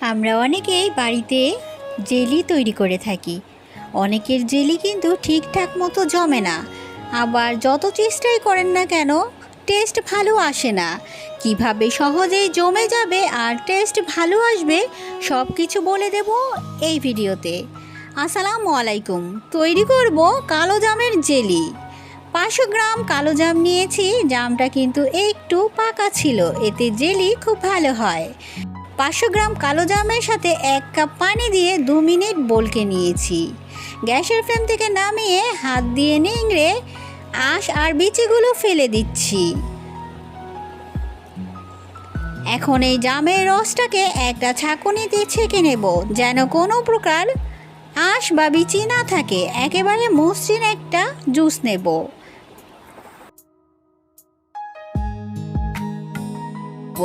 আমরা অনেকেই বাড়িতে জেলি তৈরি করে থাকি। অনেকের জেলি কিন্তু ঠিকঠাক মতো জমে না। আবার যত চেষ্টাই করেন না কেন, টেস্ট ভালো আসে না। কীভাবে সহজেই জমে যাবে আর টেস্ট ভালো আসবে সব কিছু বলে দেব এই ভিডিওতে। আসসালামু আলাইকুম। তৈরি করব কালো জামের জেলি। পাঁচশো গ্রাম কালো জাম নিয়েছি, জামটা কিন্তু একটু পাকা ছিল, এতে জেলি খুব ভালো হয়। পাঁচশো গ্রাম কালো জামের সাথে এক কাপ পানি দিয়ে দু মিনিট বলকে নিয়েছি। গ্যাসের ফ্লেম থেকে নামিয়ে হাত দিয়ে নিংড়ে আঁশ আর বিচিগুলো ফেলে দিচ্ছি। এখন এই জামের রসটাকে একটা ছাঁকুনিতে ছেঁকে নেব যেন কোনো প্রকার আঁশ বা বিচি না থাকে। একেবারে মসৃণ একটা জুস নেব।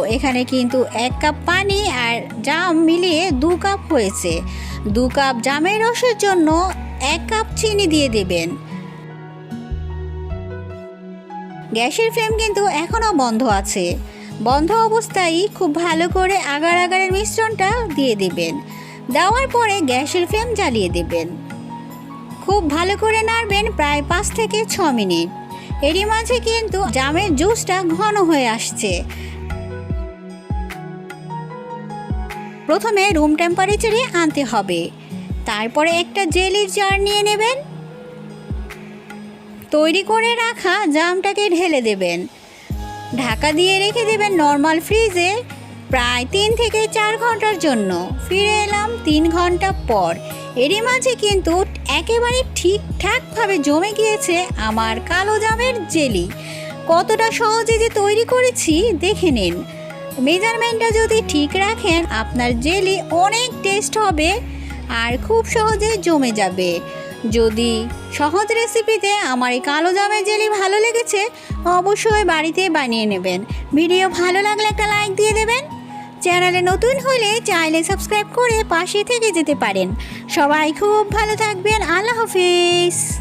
এখানে কিন্তু এক কাপ পানি আর জাম মিলিয়ে দু কাপ হয়েছে। দু কাপ জামের রসের জন্য এক কাপ চিনি দিয়ে দেবেন। গ্যাসের ফ্লেম কিন্তু এখনও বন্ধ আছে। বন্ধ অবস্থায় খুব ভালো করে আগার আগারের মিশ্রণটা দিয়ে দেবেন। দেওয়ার পরে গ্যাসের ফ্লেম জ্বালিয়ে দেবেন। খুব ভালো করে নাড়বেন প্রায় পাঁচ থেকে ছ মিনিট। এরই মাঝে কিন্তু জামের জুসটা ঘন হয়ে আসছে। প্রথমে রুম টেম্পারেচারে আনতে হবে। তারপরে একটা জেলির জার নিয়ে নেবেন। তৈরি করে রাখা জামটাকে ঢেলে দেবেন। ঢাকা দিয়ে রেখে দেবেন নর্মাল ফ্রিজে প্রায় তিন থেকে চার ঘণ্টার জন্য। ফিরে এলাম তিন ঘণ্টা পর। এরই মাঝে কিন্তু একেবারে ঠিকঠাকভাবে জমে গিয়েছে আমার কালো জামের জেলি। কতটা সহজে যে তৈরি করেছি, দেখে নিন। মেজারমেন্টটা যদি ঠিক রাখেন, আপনার জেলি অনেক টেস্ট হবে আর খুব সহজে জমে যাবে। যদি সহজ রেসিপিতে আমার এই কালো জামের জেলি ভালো লেগেছে, অবশ্যই বাড়িতে বানিয়ে নেবেন। ভিডিও ভালো লাগলে একটা লাইক দিয়ে দেবেন। চ্যানেলে নতুন হলে চাইলে সাবস্ক্রাইব করে পাশে থেকে যেতে পারেন। সবাই খুব ভালো থাকবেন। আল্লাহ হাফিজ।